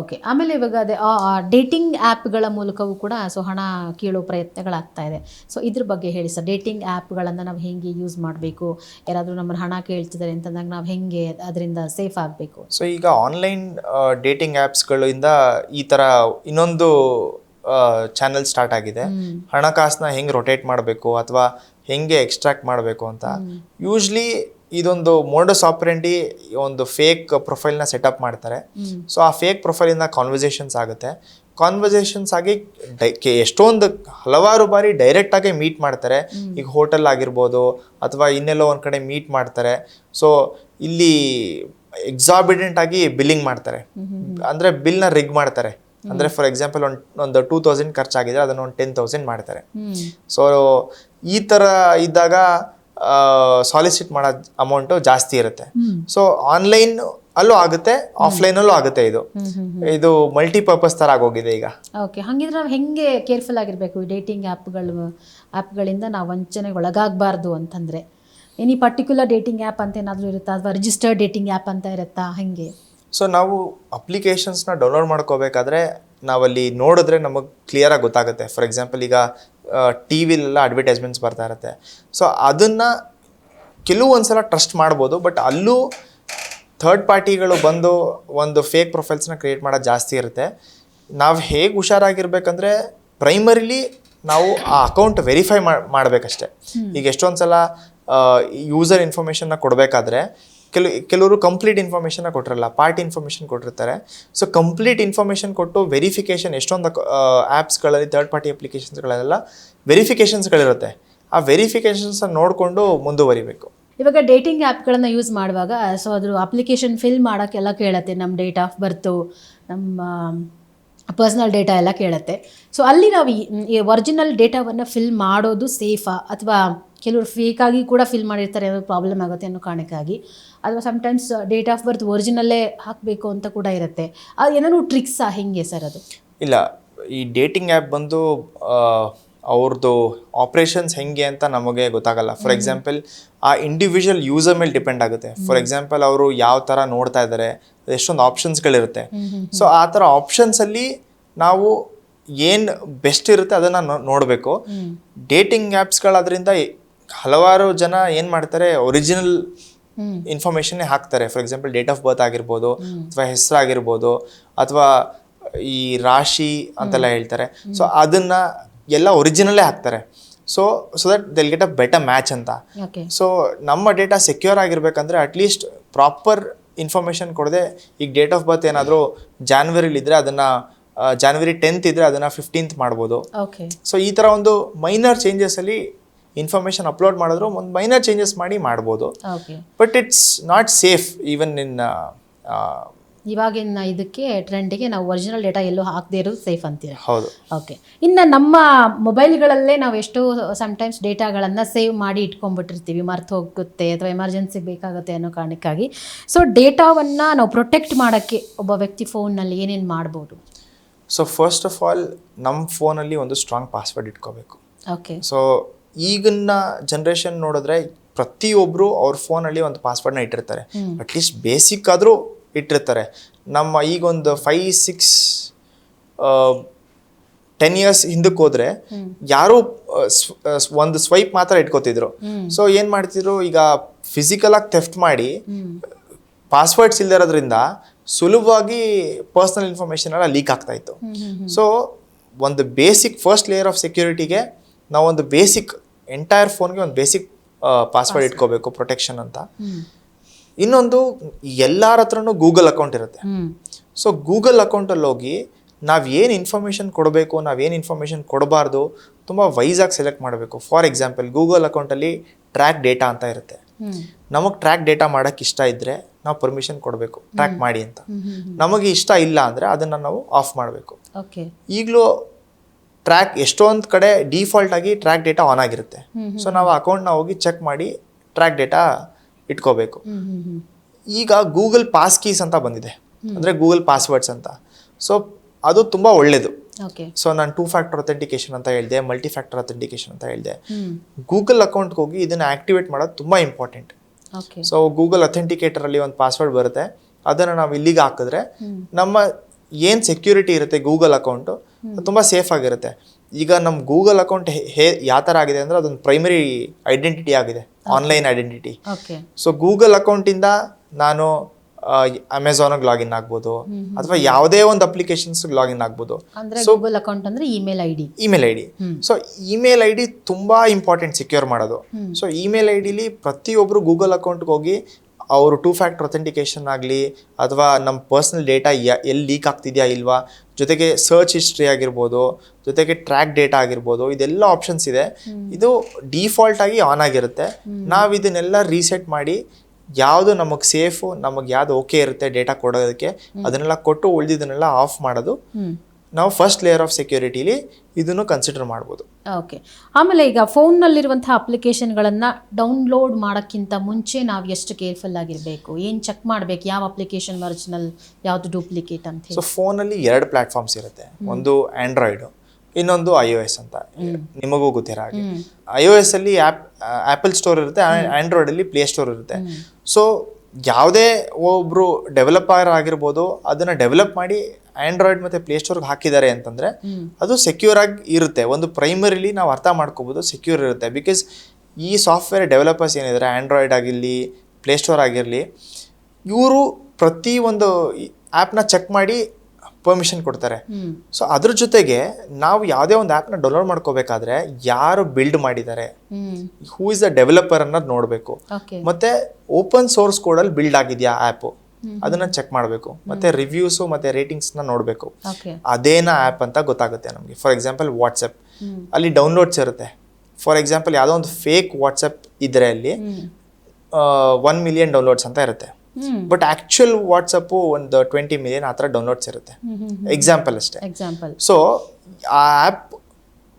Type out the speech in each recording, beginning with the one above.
Okay ಆಮೇಲೆ ಇವಾಗ ಅದೇ ಡೇಟಿಂಗ್ ಆ್ಯಪ್ಗಳ ಮೂಲಕವೂ ಕೂಡ ಸೊ ಹಣ ಕೀಳೋ ಪ್ರಯತ್ನಗಳಾಗ್ತಾ ಇದೆ. ಸೊ ಇದ್ರ ಬಗ್ಗೆ ಹೇಳಿ ಸರ್ ಡೇಟಿಂಗ್ ಆ್ಯಪ್ಗಳನ್ನು ನಾವು ಹೆಂಗೆ ಯೂಸ್ ಮಾಡಬೇಕು? ಯಾರಾದರೂ ನಮ್ಮನ್ನು ಹಣ ಕೇಳ್ತಿದ್ದಾರೆ ಅಂತಂದಾಗ ನಾವು ಹೆಂಗೆ ಅದರಿಂದ ಸೇಫ್ ಆಗಬೇಕು? ಸೊ ಈಗ ಆನ್ಲೈನ್ ಡೇಟಿಂಗ್ ಆ್ಯಪ್ಸ್ಗಳಿಂದ ಈ ಥರ ಇನ್ನೊಂದು ಚಾನೆಲ್ ಸ್ಟಾರ್ಟ್ ಆಗಿದೆ. ಹಣಕಾಸನ್ನ ಹೆಂಗೆ ರೊಟೇಟ್ ಮಾಡಬೇಕು ಅಥವಾ ಹೆಂಗೆ ಎಕ್ಸ್ಟ್ರಾಕ್ಟ್ ಮಾಡಬೇಕು ಅಂತ. ಯೂಶ್ಲಿ ಇದೊಂದು ಮೋಡಸ್ ಆಪರೆಂಡಿ ಒಂದು ಫೇಕ್ ಪ್ರೊಫೈಲ್ನ ಸೆಟಪ್ ಮಾಡ್ತಾರೆ. ಸೊ ಆ ಫೇಕ್ ಪ್ರೊಫೈಲಿಂದ ಕಾನ್ವರ್ಸೇಷನ್ಸ್ ಆಗುತ್ತೆ. ಕಾನ್ವರ್ಸೇಷನ್ಸ್ ಆಗಿ ಡೈ ಕೆ- ಎಷ್ಟೊಂದು ಹಲವಾರು ಬಾರಿ ಡೈರೆಕ್ಟ್ ಆಗಿ ಮೀಟ್ ಮಾಡ್ತಾರೆ. ಈಗ ಹೋಟೆಲ್ ಆಗಿರ್ಬೋದು ಅಥವಾ ಇನ್ನೆಲ್ಲೋ ಒಂದು ಕಡೆ ಮೀಟ್ ಮಾಡ್ತಾರೆ. ಸೊ ಇಲ್ಲಿ ಎಕ್ಸಾಬಿಡೆಂಟ್ ಆಗಿ ಬಿಲ್ಲಿಂಗ್ ಮಾಡ್ತಾರೆ. ಅಂದ್ರೆ ಬಿಲ್ನ ರಿಗ್ ಮಾಡ್ತಾರೆ. ಅಂದ್ರೆ ಫಾರ್ ಎಕ್ಸಾಂಪಲ್ ಒಂದು ಒಂದು ಟೂ ತೌಸಂಡ್ ಖರ್ಚಾಗಿದ್ರೆ ಅದನ್ನ ಒಂದು ಟೆನ್ ತೌಸಂಡ್ ಮಾಡ್ತಾರೆ. ಸೊ ಈ ಥರ ಇದ್ದಾಗ ಸಾಲಿಸಿಟ್ ಮಾಡೋ ಅಮೌಂಟು ಜಾಸ್ತಿ ಇರುತ್ತೆ. ಸೊ ಆನ್ಲೈನ್ ಅಲ್ಲೂ ಆಗುತ್ತೆ ಆಫ್ಲೈನ್ ಅಲ್ಲೂ ಆಗುತ್ತೆ ಇದು. ಇದು ಮಲ್ಟಿಪರ್ಪಸ್ ತರ ಆಗೋಗಿದೆ ಈಗ. ಓಕೆ ಹಾಗಿದ್ರೆ ನಾವು ಹೆಂಗೆ ಕೇರ್ಫುಲ್ ಆಗಿರಬೇಕು ಡೇಟಿಂಗ್ ಆ್ಯಪ್ಗಳು ಆ್ಯಪ್ಗಳಿಂದ ನಾವು ವಂಚನೆಗೆ ಒಳಗಾಗಬಾರ್ದು ಅಂತಂದ್ರೆ? ಎನಿ ಪರ್ಟಿಕ್ಯುಲರ್ ಡೇಟಿಂಗ್ ಆ್ಯಪ್ ಅಂತ ಏನಾದರೂ ಇರುತ್ತಾ? ಅಥವಾ ರಿಜಿಸ್ಟರ್ಡ್ ಡೇಟಿಂಗ್ ಆ್ಯಪ್ ಅಂತ ಇರುತ್ತಾ? ಹಂಗೆ? ಸೊ ನಾವು ಅಪ್ಲಿಕೇಶನ್ಸ್ನ ಡೌನ್ಲೋಡ್ ಮಾಡ್ಕೋಬೇಕಾದ್ರೆ ನಾವಲ್ಲಿ ನೋಡಿದ್ರೆ ನಮಗೆ ಕ್ಲಿಯರಾಗಿ ಗೊತ್ತಾಗುತ್ತೆ. ಫಾರ್ ಎಕ್ಸಾಂಪಲ್ ಈಗ ಟಿ ವಿಲೆಲ್ಲ ಅಡ್ವರ್ಟೈಸ್ಮೆಂಟ್ಸ್ ಬರ್ತಾ ಇರುತ್ತೆ. ಸೊ ಅದನ್ನು ಕೆಲವೊಂದ್ಸಲ ಟ್ರಸ್ಟ್ ಮಾಡ್ಬೋದು ಬಟ್ ಅಲ್ಲೂ ಥರ್ಡ್ ಪಾರ್ಟಿಗಳು ಬಂದು ಒಂದು ಫೇಕ್ ಪ್ರೊಫೈಲ್ಸ್ನ ಕ್ರಿಯೇಟ್ ಮಾಡೋದು ಜಾಸ್ತಿ ಇರುತ್ತೆ. ನಾವು ಹೇಗೆ ಹುಷಾರಾಗಿರ್ಬೇಕಂದ್ರೆ ಪ್ರೈಮರಿಲಿ ನಾವು ಆ ಅಕೌಂಟ್ ವೆರಿಫೈ ಮಾಡಬೇಕಷ್ಟೆ. ಈಗ ಎಷ್ಟೊಂದು ಸಲ ಯೂಸರ್ ಇನ್ಫಾರ್ಮೇಷನ್ನ ಕೊಡಬೇಕಾದ್ರೆ ಕೆಲವು, ಕೆಲವರು ಕಂಪ್ಲೀಟ್ ಇನ್ಫಾರ್ಮೇಷನ್ನ ಕೊಟ್ಟಿರಲ್ಲ ಪಾರ್ಟ್ ಇನ್ಫಾರ್ಮೇಷನ್ ಕೊಟ್ಟಿರ್ತಾರೆ. ಸೊ ಕಂಪ್ಲೀಟ್ ಇನ್ಫಾರ್ಮೇಷನ್ ಕೊಟ್ಟು ವೆರಿಫಿಕೇಷನ್ ಎಷ್ಟೊಂದು ಆ್ಯಪ್ಸ್ಗಳಲ್ಲಿ ಥರ್ಡ್ ಪಾರ್ಟಿ ಅಪ್ಲಿಕೇಶನ್ಸ್ಗಳಲ್ಲೆಲ್ಲ ವೆರಿಫಿಕೇಷನ್ಸ್ಗಳಿರುತ್ತೆ ಆ ವೆರಿಫಿಕೇಷನ್ಸ್ನ ನೋಡಿಕೊಂಡು ಮುಂದುವರಿಬೇಕು. ಇವಾಗ ಡೇಟಿಂಗ್ ಆ್ಯಪ್ಗಳನ್ನು ಯೂಸ್ ಮಾಡುವಾಗ ಸೊ ಅದ್ರ ಅಪ್ಲಿಕೇಶನ್ ಫಿಲ್ ಮಾಡೋಕ್ಕೆಲ್ಲ ಕೇಳತ್ತೆ. ನಮ್ಮ ಡೇಟ್ ಆಫ್ ಬರ್ತು ನಮ್ಮ ಪರ್ಸ್ನಲ್ ಡೇಟಾ ಎಲ್ಲ ಕೇಳುತ್ತೆ. ಸೊ ಅಲ್ಲಿ ನಾವು ಈ ಒರಿಜಿನಲ್ ಡೇಟಾವನ್ನು ಫಿಲ್ ಮಾಡೋದು ಸೇಫಾ ಅಥವಾ ಕೆಲವರು ಫೇಕಾಗಿ ಕೂಡ ಫಿಲ್ ಮಾಡಿರ್ತಾರೆ ಅನ್ನೋ ಪ್ರಾಬ್ಲಮ್ ಆಗುತ್ತೆ ಅನ್ನೋ ಕಾರಣಕ್ಕಾಗಿ. ಅಥವಾ ಸಮ್ಟೈಮ್ಸ್ ಡೇಟ್ ಆಫ್ ಬರ್ತ್ ಒರಿಜಿನಲ್ಲೇ ಹಾಕಬೇಕು ಅಂತ ಕೂಡ ಇರುತ್ತೆ. ಅದು ಏನಾದ್ರು ಟ್ರಿಕ್ಸಾ ಹೆಂಗೆ ಸರ್ ಅದು? ಇಲ್ಲ ಈ ಡೇಟಿಂಗ್ ಆ್ಯಪ್ ಬಂದು ಅವ್ರದ್ದು ಆಪ್ರೇಷನ್ಸ್ ಹೆಂಗೆ ಅಂತ ನಮಗೆ ಗೊತ್ತಾಗಲ್ಲ. ಫಾರ್ ಎಕ್ಸಾಂಪಲ್ ಆ ಇಂಡಿವಿಜುವಲ್ ಯೂಸರ್ ಮೇಲೆ ಡಿಪೆಂಡ್ ಆಗುತ್ತೆ. ಫಾರ್ ಎಕ್ಸಾಂಪಲ್ ಅವರು ಯಾವ ಥರ ನೋಡ್ತಾ ಇದ್ದಾರೆ ಎಷ್ಟೊಂದು ಆಪ್ಷನ್ಸ್ಗಳಿರುತ್ತೆ ಸೊ ಆ ಥರ ಆಪ್ಷನ್ಸಲ್ಲಿ ನಾವು ಏನು ಬೆಸ್ಟ್ ಇರುತ್ತೆ ಅದನ್ನು ನೋಡಬೇಕು. ಡೇಟಿಂಗ್ ಆ್ಯಪ್ಸ್ಗಳಾದ್ರಿಂದ ಹಲವಾರು ಜನ ಏನು ಮಾಡ್ತಾರೆ ಒರಿಜಿನಲ್ ಇನ್ಫಾರ್ಮೇಶನ್ನೇ ಹಾಕ್ತಾರೆ. For example date of birth ಆಗಿರ್ಬೋದು ಅಥವಾ ಹೆಸರಾಗಿರ್ಬೋದು ಅಥವಾ ಈ ರಾಶಿ ಅಂತೆಲ್ಲ ಹೇಳ್ತಾರೆ. ಸೊ ಅದನ್ನ ಎಲ್ಲ ಒರಿಜಿನಲ್ಲೇ ಹಾಕ್ತಾರೆ. So so that they'll get a better match ಅಂತ. ಸೊ ನಮ್ಮ ಡೇಟಾ ಸೆಕ್ಯೂರ್ ಆಗಿರ್ಬೇಕಂದ್ರೆ ಅಟ್ಲೀಸ್ಟ್ ಪ್ರಾಪರ್ ಇನ್ಫಾರ್ಮೇಷನ್ ಕೊಡದೆ ಈಗ ಡೇಟ್ ಆಫ್ ಬರ್ತ್ ಏನಾದರೂ ಜಾನ್ವರಿಲಿದ್ರೆ ಅದನ್ನು ಜಾನ್ವರಿ ಟೆಂತ್ ಇದ್ರೆ ಅದನ್ನು ಫಿಫ್ಟೀನ್ತ್ ಮಾಡ್ಬೋದು. ಸೊ ಈ ಥರ ಒಂದು ಮೈನರ್ ಚೇಂಜಸಲ್ಲಿ ಇನ್ಫಾರ್ಮೇಷನ್ ಅಪ್ಲೋಡ್ ಮಾಡಿದ್ರು ಒಂದು ಮೈನರ್ ಚೇಂಜಸ್ ಮಾಡಿ ಮಾಡ್ಬೋದು. Okay but it's not safe even in ಇವಾಗಿನ ಇದಕ್ಕೆ ಟ್ರೆಂಡಿಗೆ ನಾವು ಒರಿಜಿನಲ್ ಡೇಟಾ ಎಲ್ಲೂ ಹಾಕದೇ ಇರೋದು ಸೇಫ್ ಅಂತೀರ? ಹೌದು. ಓಕೆ ಇನ್ನು ನಮ್ಮ ಮೊಬೈಲ್ಗಳಲ್ಲೇ ನಾವು ಎಷ್ಟು ಸಮ್ಟೈಮ್ಸ್ ಡೇಟಾಗಳನ್ನು ಸೇವ್ ಮಾಡಿ ಇಟ್ಕೊಂಡ್ಬಿಟ್ಟಿರ್ತೀವಿ. ಮರ್ತು ಹೋಗುತ್ತೆ ಅಥವಾ ಎಮರ್ಜೆನ್ಸಿಗೆ ಬೇಕಾಗುತ್ತೆ ಅನ್ನೋ ಕಾರಣಕ್ಕಾಗಿ. ಸೊ ಡೇಟಾವನ್ನು ನಾವು ಪ್ರೊಟೆಕ್ಟ್ ಮಾಡೋಕ್ಕೆ ಒಬ್ಬ ವ್ಯಕ್ತಿ ಫೋನ್ನಲ್ಲಿ ಏನೇನು ಮಾಡ್ಬೋದು? ಸೊ ಫಸ್ಟ್ ಆಫ್ ಆಲ್ ನಮ್ಮ ಫೋನಲ್ಲಿ ಒಂದು ಸ್ಟ್ರಾಂಗ್ ಪಾಸ್ವರ್ಡ್ ಇಟ್ಕೋಬೇಕು. ಓಕೆ ಸೊ ಈಗಿನ ಜನ್ರೇಷನ್ ನೋಡಿದ್ರೆ ಪ್ರತಿಯೊಬ್ಬರು ಅವ್ರ ಫೋನಲ್ಲಿ ಒಂದು ಪಾಸ್ವರ್ಡ್ನ ಇಟ್ಟಿರ್ತಾರೆ. ಅಟ್ಲೀಸ್ಟ್ ಬೇಸಿಕ್ ಆದರೂ ಇಟ್ಟಿರ್ತಾರೆ. ನಮ್ಮ ಈಗೊಂದು ಫೈ ಸಿಕ್ಸ್ ಟೆನ್ ಇಯರ್ಸ್ ಹಿಂದಕ್ಕೆ ಹೋದ್ರೆ ಯಾರು ಒಂದು ಸ್ವೈಪ್ ಮಾತ್ರ ಇಟ್ಕೋತಿದ್ರು. ಸೊ ಏನು ಮಾಡ್ತಿದ್ರು? ಈಗ ಫಿಸಿಕಲ್ ಆಗಿ ಥೆಫ್ಟ್ ಮಾಡಿ ಪಾಸ್ವರ್ಡ್ಸ್ ಇಲ್ದಿರೋದ್ರಿಂದ ಸುಲಭವಾಗಿ ಪರ್ಸನಲ್ ಇನ್ಫಾರ್ಮೇಷನ್ ಎಲ್ಲ ಲೀಕ್ ಆಗ್ತಾ ಇತ್ತು. ಸೊ ಒಂದು ಬೇಸಿಕ್ ಫಸ್ಟ್ ಲೇಯರ್ ಆಫ್ ಸೆಕ್ಯೂರಿಟಿಗೆ ನಾವೊಂದು ಬೇಸಿಕ್ ಎಂಟೈರ್ ಫೋನ್ಗೆ ಒಂದು ಬೇಸಿಕ್ ಪಾಸ್ವರ್ಡ್ ಇಟ್ಕೋಬೇಕು ಪ್ರೊಟೆಕ್ಷನ್ ಅಂತ. ಇನ್ನೊಂದು ಎಲ್ಲರ ಹತ್ರನೂ ಗೂಗಲ್ ಅಕೌಂಟ್ ಇರುತ್ತೆ. ಸೊ ಗೂಗಲ್ ಅಕೌಂಟಲ್ಲಿ ಹೋಗಿ ನಾವು ಏನು ಇನ್ಫಾರ್ಮೇಷನ್ ಕೊಡಬೇಕು ನಾವೇನು ಇನ್ಫಾರ್ಮೇಷನ್ ಕೊಡಬಾರ್ದು ತುಂಬ ವೈಸಾಗಿ ಸೆಲೆಕ್ಟ್ ಮಾಡಬೇಕು. ಫಾರ್ ಎಕ್ಸಾಂಪಲ್ ಗೂಗಲ್ ಅಕೌಂಟಲ್ಲಿ ಟ್ರ್ಯಾಕ್ ಡೇಟಾ ಅಂತ ಇರುತ್ತೆ. ನಮಗೆ ಟ್ರ್ಯಾಕ್ ಡೇಟಾ ಮಾಡೋಕ್ಕೆ ಇಷ್ಟ ಇದ್ದರೆ ನಾವು ಪರ್ಮಿಷನ್ ಕೊಡಬೇಕು ಟ್ರ್ಯಾಕ್ ಮಾಡಿ ಅಂತ. ನಮಗೆ ಇಷ್ಟ ಇಲ್ಲ ಅಂದರೆ ಅದನ್ನು ನಾವು ಆಫ್ ಮಾಡಬೇಕು. ಈಗಲೂ ಟ್ರ್ಯಾಕ್ ಎಷ್ಟೊಂದು ಕಡೆ ಡಿಫಾಲ್ಟ್ ಆಗಿ ಟ್ರ್ಯಾಕ್ ಡೇಟಾ ಆನ್ ಆಗಿರುತ್ತೆ. ಸೊ ನಾವು ಅಕೌಂಟ್ನ ಹೋಗಿ ಚೆಕ್ ಮಾಡಿ ಟ್ರ್ಯಾಕ್ ಡೇಟಾ ಇಟ್ಕೋಬೇಕು. ಈಗ ಗೂಗಲ್ ಪಾಸ್ ಕೀಸ್ ಅಂತ ಬಂದಿದೆ. ಅಂದರೆ ಗೂಗಲ್ ಪಾಸ್ವರ್ಡ್ಸ್ ಅಂತ. ಸೊ ಅದು ತುಂಬ ಒಳ್ಳೇದು. ಸೊ ನಾನು ಟೂ ಫ್ಯಾಕ್ಟರ್ ಅಥೆಂಟಿಕೇಶನ್ ಅಂತ ಹೇಳಿದೆ ಮಲ್ಟಿ ಫ್ಯಾಕ್ಟರ್ ಅಥೆಂಟಿಕೇಶನ್ ಅಂತ ಹೇಳಿದೆ. ಗೂಗಲ್ ಅಕೌಂಟ್ಗೆ ಹೋಗಿ ಇದನ್ನು ಆಕ್ಟಿವೇಟ್ ಮಾಡೋದು ತುಂಬ ಇಂಪಾರ್ಟೆಂಟ್ ಸೊ ಗೂಗಲ್ ಅಥೆಂಟಿಕೇಟರಲ್ಲಿ ಒಂದು ಪಾಸ್ವರ್ಡ್ ಬರುತ್ತೆ. ಅದನ್ನು ನಾವು ಇಲ್ಲಿಗೆ ಹಾಕಿದ್ರೆ ನಮ್ಮ ಏನು ಸೆಕ್ಯೂರಿಟಿ ಇರುತ್ತೆ ಗೂಗಲ್ ಅಕೌಂಟು ತುಂಬ ಸೇಫ್ ಆಗಿರುತ್ತೆ. ಈಗ ನಮ್ಮ ಗೂಗಲ್ ಅಕೌಂಟ್ ಹೇ ಯಾವ ಥರ ಆಗಿದೆ ಅಂದರೆ ಅದೊಂದು ಪ್ರೈಮರಿ ಐಡೆಂಟಿಟಿ ಆಗಿದೆ. ಆನ್ಲೈನ್ ಐಡೆಂಟಿಟಿ ಸೊ ಗೂಗಲ್ ಅಕೌಂಟಿಂದ ನಾನು ಅಮೆಝಾನಿಗೆ ಲಾಗಿನ್ ಆಗ್ಬೋದು. ಅಥವಾ ಯಾವುದೇ ಒಂದು ಅಪ್ಲಿಕೇಶನ್ಸ್ ಲಾಗಿನ್ ಆಗ್ಬೋದು. ಗೂಗಲ್ ಅಕೌಂಟ್ ಅಂದ್ರೆ email I D email I D so email I D ತುಂಬ ಇಂಪಾರ್ಟೆಂಟ್ ಸೆಕ್ಯೂರ್ ಮಾಡೋದು. ಸೊ ಇಮೇಲ್ ಐ ಡಿಲಿ ಪ್ರತಿಯೊಬ್ಬರು ಗೂಗಲ್ ಅಕೌಂಟ್ಗೆ ಹೋಗಿ ಅವರು ಟೂ ಫ್ಯಾಕ್ಟರ್ ಅಥೆಂಟಿಕೇಶನ್ ಆಗಲಿ ಅಥವಾ ನಮ್ಮ ಪರ್ಸ್ನಲ್ ಡೇಟಾ ಎಲ್ಲಿ ಲೀಕ್ ಆಗ್ತಿದೆಯಾ ಇಲ್ವಾ? ಜೊತೆಗೆ ಸರ್ಚ್ ಹಿಸ್ಟ್ರಿ ಆಗಿರ್ಬೋದು ಜೊತೆಗೆ ಟ್ರ್ಯಾಕ್ ಡೇಟಾ ಆಗಿರ್ಬೋದು ಇದೆಲ್ಲ ಆಪ್ಷನ್ಸ್ ಇದೆ. ಇದು ಡಿಫಾಲ್ಟ್ ಆಗಿ ಆನ್ ಆಗಿರುತ್ತೆ. ನಾವು ಇದನ್ನೆಲ್ಲ ರೀಸೆಟ್ ಮಾಡಿ ಯಾವುದು ನಮಗೆ ಸೇಫು ನಮಗೆ ಯಾವ್ದು ಓಕೆ ಇರುತ್ತೆ ಡೇಟಾ ಕೊಡೋದಕ್ಕೆ ಅದನ್ನೆಲ್ಲ ಕೊಟ್ಟು ಉಳಿದಿದ್ದನ್ನೆಲ್ಲ ಆಫ್ ಮಾಡೋದು. ನಾವು ಫಸ್ಟ್ ಲೇಯರ್ ಆಫ್ ಸೆಕ್ಯೂರಿಟಿಲಿ ಇದನ್ನು ಕನ್ಸಿಡರ್ ಮಾಡ್ಬೋದು. ಓಕೆ. ಆಮೇಲೆ ಈಗ ಫೋನ್ನಲ್ಲಿರುವಂಥ ಅಪ್ಲಿಕೇಶನ್ಗಳನ್ನು ಡೌನ್ಲೋಡ್ ಮಾಡೋಕ್ಕಿಂತ ಮುಂಚೆ ನಾವು ಎಷ್ಟು ಕೇರ್ಫುಲ್ ಆಗಿರಬೇಕು? ಏನು ಚೆಕ್ ಮಾಡಬೇಕು? ಯಾವ ಅಪ್ಲಿಕೇಶನ್ ಒರಿಜಿನಲ್ ಯಾವುದು ಡೂಪ್ಲಿಕೇಟ್ ಅಂತ ಸೊ ಫೋನಲ್ಲಿ ಎರಡು ಪ್ಲಾಟ್ಫಾರ್ಮ್ಸ್ ಇರುತ್ತೆ. ಒಂದು ಆ್ಯಂಡ್ರಾಯ್ಡು ಇನ್ನೊಂದು ಐ ಒ ಎಸ್ ಅಂತ. ನಿಮಗೂ ಗೊತ್ತಿರೋ ಹಾಗೆ. ಐ ಒ ಎಸ್ ಅಲ್ಲಿ ಆ್ಯಪ್ ಆ್ಯಪಲ್ ಸ್ಟೋರ್ ಇರುತ್ತೆ ಆಂಡ್ರಾಯ್ಡ್ ಅಲ್ಲಿ ಪ್ಲೇ ಸ್ಟೋರ್ ಇರುತ್ತೆ. ಸೊ ಯಾವುದೇ ಒಬ್ರು ಡೆವಲಪರ್ ಆಗಿರ್ಬೋದು ಅದನ್ನ ಡೆವಲಪ್ ಮಾಡಿ ಆಂಡ್ರಾಯ್ಡ್ ಮತ್ತೆ ಪ್ಲೇ ಸ್ಟೋರ್ಗೆ ಹಾಕಿದ್ದಾರೆ ಅಂತಂದ್ರೆ ಅದು ಸೆಕ್ಯೂರ್ ಆಗಿ ಇರುತ್ತೆ. ಒಂದು ಪ್ರೈಮರಿಲಿ ನಾವು ಅರ್ಥ ಮಾಡ್ಕೋಬೋದು ಸೆಕ್ಯೂರ್ ಇರುತ್ತೆ. ಬಿಕಾಸ್ ಈ ಸಾಫ್ಟ್ವೇರ್ ಡೆವಲಪರ್ಸ್ ಏನಿದ್ದಾರೆ ಆಂಡ್ರಾಯ್ಡ್ ಆಗಿರಲಿ ಪ್ಲೇ ಸ್ಟೋರ್ ಆಗಿರಲಿ ಇವರು ಪ್ರತಿ ಒಂದು ಆ್ಯಪ್ನ ಚೆಕ್ ಮಾಡಿ ಪರ್ಮಿಷನ್ ಕೊಡ್ತಾರೆ. ಸೊ ಅದ್ರ ಜೊತೆಗೆ ನಾವು ಯಾವುದೇ ಒಂದು ಆ್ಯಪ್ನ ಡೌನ್ಲೋಡ್ ಮಾಡ್ಕೋಬೇಕಾದ್ರೆ ಯಾರು ಬಿಲ್ಡ್ ಮಾಡಿದ್ದಾರೆ? ಹೂ ಇಸ್ ದ ಡೆವಲಪರ್ ಅನ್ನೋದು ನೋಡಬೇಕು. ಮತ್ತೆ ಓಪನ್ ಸೋರ್ಸ್ ಕೋಡಲ್ಲಿ ಬಿಲ್ಡ್ ಆಗಿದೆಯಾ ಆ್ಯಪು ಅದನ್ನ ಚೆಕ್ ಮಾಡಬೇಕು. ಮತ್ತೆ ರಿವ್ಯೂಸು ಮತ್ತೆ ರೇಟಿಂಗ್ಸ್ನ ನೋಡಬೇಕು. ಅದೇನ ಆ್ಯಪ್ ಅಂತ ಗೊತ್ತಾಗುತ್ತೆ ನಮಗೆ. ಫಾರ್ ಎಕ್ಸಾಂಪಲ್ ವಾಟ್ಸಪ್ ಅಲ್ಲಿ ಡೌನ್ಲೋಡ್ಸ್ ಇರುತ್ತೆ. ಫಾರ್ ಎಕ್ಸಾಂಪಲ್ ಯಾವುದೋ ಒಂದು ಫೇಕ್ ವಾಟ್ಸಪ್ ಇದ್ರೆ ಅಲ್ಲಿ ಒನ್ ಮಿಲಿಯನ್ ಡೌನ್ಲೋಡ್ಸ್ ಅಂತ ಇರುತ್ತೆ. ಬಟ್ ಆಕ್ಚುಯಲ್ ವಾಟ್ಸಪ್ಪು ಒಂದು ಟ್ವೆಂಟಿ ಮಿಲಿಯನ್ ಆ ಥರ ಡೌನ್ಲೋಡ್ಸ್ ಇರುತ್ತೆ. ಎಕ್ಸಾಂಪಲ್ ಅಷ್ಟೇ. ಸೊ ಆ ಆ್ಯಪ್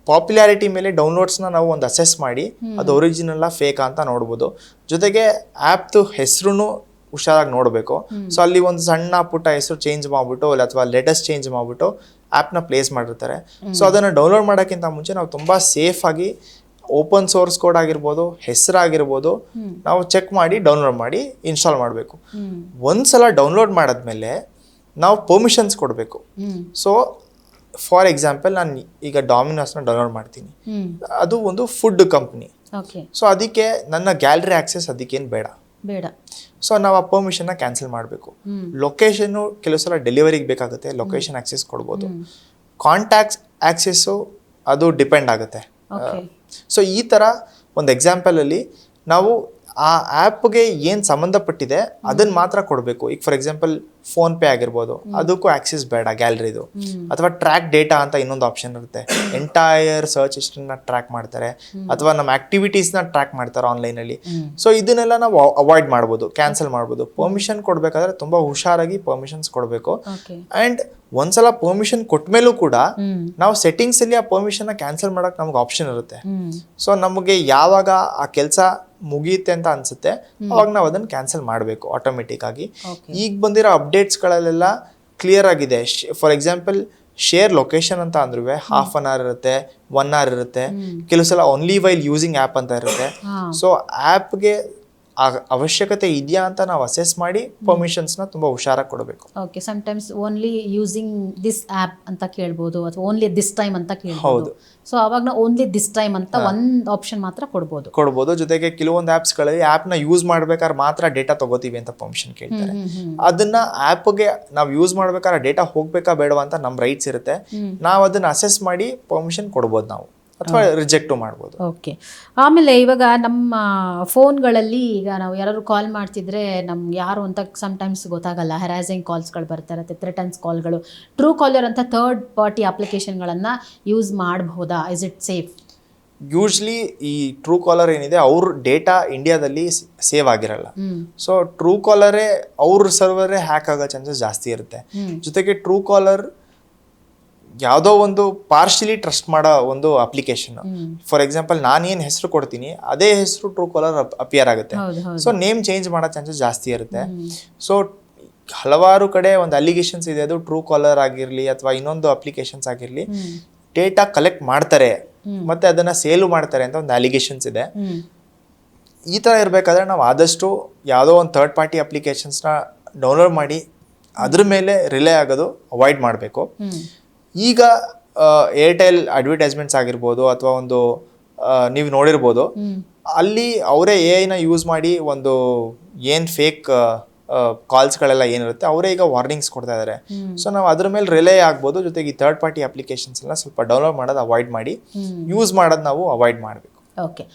ಪಾಪ್ಯುಲಾರಿಟಿ ಮೇಲೆ ಡೌನ್ಲೋಡ್ಸ್ನ ನಾವು ಒಂದು ಅಸೆಸ್ ಮಾಡಿ ಅದು ಒರಿಜಿನಲ್ಲ ಫೇಕಾ ಅಂತ ನೋಡ್ಬೋದು. ಜೊತೆಗೆ ಆ್ಯಪ್ದು ಹೆಸರು ಹುಷಾರಾಗಿ ನೋಡಬೇಕು. ಸೊ ಅಲ್ಲಿ ಒಂದು ಸಣ್ಣ ಪುಟ್ಟ ಹೆಸರು ಚೇಂಜ್ ಮಾಡಿಬಿಟ್ಟು ಅಥವಾ ಲೆಟಸ್ ಚೇಂಜ್ ಮಾಡಿಬಿಟ್ಟು ಆ್ಯಪ್ನ ಪ್ಲೇಸ್ ಮಾಡಿರ್ತಾರೆ. ಸೊ ಅದನ್ನು ಡೌನ್ಲೋಡ್ ಮಾಡೋಕ್ಕಿಂತ ಮುಂಚೆ ನಾವು ತುಂಬ ಸೇಫ್ ಆಗಿ ಓಪನ್ ಸೋರ್ಸ್ ಕೋಡ್ ಆಗಿರ್ಬೋದು ಹೆಸರಾಗಿರ್ಬೋದು ನಾವು ಚೆಕ್ ಮಾಡಿ ಡೌನ್ಲೋಡ್ ಮಾಡಿ ಇನ್ಸ್ಟಾಲ್ ಮಾಡಬೇಕು. ಒಂದು ಒಂದ್ಸಲ ಡೌನ್ಲೋಡ್ ಮಾಡಿದ್ಮೇಲೆ ನಾವು ಪರ್ಮಿಷನ್ಸ್ ಕೊಡಬೇಕು. ಸೊ ಫಾರ್ ಎಕ್ಸಾಂಪಲ್ ನಾನು ಈಗ ಡಾಮಿನೋಸ್ನ ಡೌನ್ಲೋಡ್ ಮಾಡ್ತೀನಿ. ಅದು ಒಂದು ಫುಡ್ ಕಂಪ್ನಿ ಸೊ ಅದಕ್ಕೆ ನನ್ನ ಗ್ಯಾಲರಿ ಆಕ್ಸೆಸ್ ಅದಕ್ಕೇನು ಬೇಡ. ಬೇಡ. ಸೊ ನಾವು ಆ ಪರ್ಮಿಷನ್ನ ಕ್ಯಾನ್ಸಲ್ ಮಾಡಬೇಕು. ಲೊಕೇಶನ್ನು ಕೆಲವು ಸಲ ಡೆಲಿವರಿಗೆ ಬೇಕಾಗುತ್ತೆ ಲೊಕೇಶನ್ ಆಕ್ಸೆಸ್ ಕೊಡ್ಬೋದು. ಕಾಂಟ್ಯಾಕ್ಟ್ಸ್ ಆಕ್ಸೆಸ್ಸು ಅದು ಡಿಪೆಂಡ್ ಆಗುತ್ತೆ. ಸೊ ಈ ಥರ ಒಂದು ಎಕ್ಸಾಂಪಲಲ್ಲಿ ನಾವು ಆ ಆ್ಯಪ್ಗೆ ಏನು ಸಂಬಂಧಪಟ್ಟಿದೆ ಅದನ್ನು ಮಾತ್ರ ಕೊಡಬೇಕು. ಈಗ ಫಾರ್ ಎಕ್ಸಾಂಪಲ್ ಫೋನ್ ಪೇ ಆಗಿರ್ಬೋದು ಅದಕ್ಕೂ ಆಕ್ಸೆಸ್ ಬೇಡ ಗ್ಯಾಲರಿದು ಅಥವಾ ಟ್ರ್ಯಾಕ್ ಡೇಟಾ ಅಂತ ಇನ್ನೊಂದು ಆಪ್ಷನ್ ಇರುತ್ತೆ. ಎಂಟೈರ್ ಸರ್ಚ್ ಹಿಸ್ಟ್ರಿನ ಟ್ರ್ಯಾಕ್ ಮಾಡ್ತಾರೆ ಅಥವಾ ನಮ್ಮ ಆಕ್ಟಿವಿಟೀಸ್ನ ಟ್ರ್ಯಾಕ್ ಮಾಡ್ತಾರೆ ಆನ್ಲೈನಲ್ಲಿ ಸೊ ಇದನ್ನೆಲ್ಲ ನಾವು ಅವಾಯ್ಡ್ ಮಾಡ್ಬೋದು ಕ್ಯಾನ್ಸಲ್ ಮಾಡ್ಬೋದು. ಪರ್ಮಿಷನ್ ಕೊಡಬೇಕಾದ್ರೆ ತುಂಬ ಹುಷಾರಾಗಿ ಪರ್ಮಿಷನ್ಸ್ ಕೊಡಬೇಕು. ಆ್ಯಂಡ್ ಒಂದ್ಸಲ ಪರ್ಮಿಷನ್ ಕೊಟ್ಮೇಲೂ ಕೂಡ ನಾವು ನಾವು ಸೆಟ್ಟಿಂಗ್ಸಲ್ಲಿ ಆ ಪರ್ಮಿಷನ್ನ ಕ್ಯಾನ್ಸಲ್ ಮಾಡೋಕೆ ನಮ್ಗೆ ಆಪ್ಷನ್ ಇರುತ್ತೆ. ಸೊ ನಮಗೆ ಯಾವಾಗ ಆ ಕೆಲಸ ಮುಗಿಯುತ್ತೆ ಅಂತ ಅನ್ಸುತ್ತೆ ಅವಾಗ ನಾವು ಅದನ್ನ ಕ್ಯಾನ್ಸಲ್ ಮಾಡಬೇಕು ಆಟೋಮೆಟಿಕ್ ಆಗಿ. ಈಗ ಬಂದಿರೋ ಅಪ್ಡೇಟ್ಸ್ಗಳಲ್ಲೆಲ್ಲ ಕ್ಲಿಯರ್ ಆಗಿದೆ. ಫಾರ್ ಎಕ್ಸಾಂಪಲ್ ಶೇರ್ ಲೊಕೇಶನ್ ಅಂತ ಅಂದ್ರೂ ಹಾಫ್ ಅನ್ ಅವರ್ ಇರುತ್ತೆ ಒನ್ ಅವರ್ ಇರುತ್ತೆ. ಕೆಲವು ಸಲ ಓನ್ಲಿ ವೈಲ್ ಯೂಸಿಂಗ್ ಆ್ಯಪ್ ಅಂತ ಇರುತ್ತೆ. ಸೊ ಆ್ಯಪ್ಗೆ ಅವಶ್ಯಕತೆ ಇದೆಯಾ ಅಂತ ನಾವು ಅಸೆಸ್ ಮಾಡಿ ಪರ್ಮಿಷನ್ಸ್ನ ತುಂಬ ಹುಷಾರಾಗಿ ಕೊಡಬೇಕು. Okay sometimes only using this app ಅಂತ ಕೇಳ್ಬೋದು ಅಥವಾ ಓನ್ಲಿ ದಿಸ್ ಟೈಮ್ ಅಂತ ಕೇಳ್ಬೋದು. ಹೌದು. ಸೊ ಅವಾಗ ನಾವು ಓನ್ಲಿ ದಿಸ್ ಟೈಮ್ ಅಂತ ಒಂದು ಆಪ್ಷನ್ ಮಾತ್ರ ಕೊಡ್ಬೋದು. ಕೊಡ್ಬೋದು. ಜೊತೆಗೆ ಕೆಲವೊಂದು ಆ್ಯಪ್ಸ್ಗಳಲ್ಲಿ ಆ್ಯಪ್ನ ಯೂಸ್ ಮಾಡ್ಬೇಕಾದ್ರೆ ಮಾತ್ರ ಡೇಟಾ ತಗೋತೀವಿ ಅಂತ ಪರ್ಮಿಷನ್ ಕೇಳ್ತಾರೆ. ಅದನ್ನ ಆ್ಯಪ್ಗೆ ನಾವು ಯೂಸ್ ಮಾಡ್ಬೇಕಾದ್ರೆ ಡೇಟಾ ಹೋಗ್ಬೇಕಾ ಬೇಡವಾ ಅಂತ ನಮ್ಮ ರೈಟ್ಸ್ ಇರುತ್ತೆ. ನಾವು ಅದನ್ನ ಅಸೆಸ್ ಮಾಡಿ ಪರ್ಮಿಷನ್ ಕೊಡ್ಬೋದು ನಾವು. ಅಥವಾ ರಿಜೆಕ್ಟು ಮಾಡ್ಬೋದು. ಓಕೆ ಆಮೇಲೆ ಇವಾಗ ನಮ್ಮ ಫೋನ್ಗಳಲ್ಲಿ ಈಗ ನಾವು ಯಾರಾದ್ರು ಕಾಲ್ ಮಾಡ್ತಿದ್ರೆ ನಮ್ಗೆ ಯಾರು ಅಂತ ಸಮ್ಟೈಮ್ಸ್ ಗೊತ್ತಾಗಲ್ಲ. ಹೆರಾಸಿಂಗ್ ಕಾಲ್ಸ್ಗಳು ಬರ್ತಾ ಇರುತ್ತೆ ಥ್ರೆಟನ್ಸ್ ಕಾಲ್ಗಳು ಟ್ರೂ ಕಾಲರ್ ಅಂತ ಥರ್ಡ್ ಪಾರ್ಟಿ ಅಪ್ಲಿಕೇಶನ್ಗಳನ್ನು ಯೂಸ್ ಮಾಡಬಹುದಾ ಇಸ್ ಇಟ್ ಸೇಫ್ ಯೂಶ್ಲಿ ಈ ಟ್ರೂ ಕಾಲರ್ ಏನಿದೆ ಅವ್ರ ಡೇಟಾ ಇಂಡಿಯಾದಲ್ಲಿ ಸೇವ್ ಆಗಿರಲ್ಲ. ಸೊ ಟ್ರೂ ಕಾಲರೇ ಅವ್ರ ಸರ್ವರೇ ಹ್ಯಾಕ್ ಆಗೋ ಚಾನ್ಸಸ್ ಜಾಸ್ತಿ ಇರುತ್ತೆ. ಜೊತೆಗೆ ಟ್ರೂ ಕಾಲರ್ ಯಾವುದೋ ಒಂದು ಪಾರ್ಶಿಯಲಿ ಟ್ರಸ್ಟ್ ಮಾಡೋ ಒಂದು ಅಪ್ಲಿಕೇಶನ್ ಫಾರ್ ಎಕ್ಸಾಂಪಲ್ ನಾನು ಏನು ಹೆಸರು ಕೊಡ್ತೀನಿ ಅದೇ ಹೆಸರು ಟ್ರೂ ಕಾಲರ್ ಅಪಿಯರ್ ಆಗುತ್ತೆ. ಸೊ ನೇಮ್ ಚೇಂಜ್ ಮಾಡೋ ಚಾನ್ಸಸ್ ಜಾಸ್ತಿ ಇರುತ್ತೆ. ಸೊ ಹಲವಾರು ಕಡೆ ಒಂದು ಅಲಿಗೇಷನ್ಸ್ ಇದೆ. ಅದು ಟ್ರೂ ಕಾಲರ್ ಆಗಿರಲಿ ಅಥವಾ ಇನ್ನೊಂದು ಅಪ್ಲಿಕೇಶನ್ಸ್ ಆಗಿರಲಿ ಡೇಟಾ ಕಲೆಕ್ಟ್ ಮಾಡ್ತಾರೆ. ಮತ್ತೆ ಅದನ್ನ ಸೇಲು ಮಾಡ್ತಾರೆ ಅಂತ ಒಂದು ಅಲಿಗೇಷನ್ಸ್ ಇದೆ. ಈ ಥರ ಇರಬೇಕಾದ್ರೆ ನಾವು ಆದಷ್ಟು ಯಾವುದೋ ಒಂದು ಥರ್ಡ್ ಪಾರ್ಟಿ ಅಪ್ಲಿಕೇಶನ್ಸ್ನ ಡೌನ್ಲೋಡ್ ಮಾಡಿ ಅದ್ರ ಮೇಲೆ ರಿಲೇ ಆಗೋದು ಅವಾಯ್ಡ್ ಮಾಡಬೇಕು. ಈಗ ಏರ್ಟೆಲ್ ಅಡ್ವರ್ಟೈಸ್ಮೆಂಟ್ಸ್ ಆಗಿರ್ಬೋದು ಅಥವಾ ಒಂದು ನೀವು ನೋಡಿರ್ಬೋದು ಅಲ್ಲಿ ಅವರೇ ಎ ಐನ ಯೂಸ್ ಮಾಡಿ ಒಂದು ಏನು ಫೇಕ್ ಕಾಲ್ಸ್ಗಳೆಲ್ಲ ಏನಿರುತ್ತೆ ಅವರೇ ಈಗ ವಾರ್ನಿಂಗ್ಸ್ ಕೊಡ್ತಾ ಇದ್ದಾರೆ ಸೊ ನಾವು ಅದ್ರ ಮೇಲೆ ರಿಲೇ ಆಗ್ಬೋದು ಜೊತೆಗೆ ಈ ಥರ್ಡ್ ಪಾರ್ಟಿ ಅಪ್ಲಿಕೇಶನ್ಸ್ ಎಲ್ಲ ಸ್ವಲ್ಪ ಡೌನ್ಲೋಡ್ ಮಾಡೋದು ಅವಾಯ್ಡ್ ಮಾಡಿ ಯೂಸ್ ಮಾಡೋದು ನಾವು ಅವಾಯ್ಡ್ ಮಾಡಬೇಕು. ಓಕೆ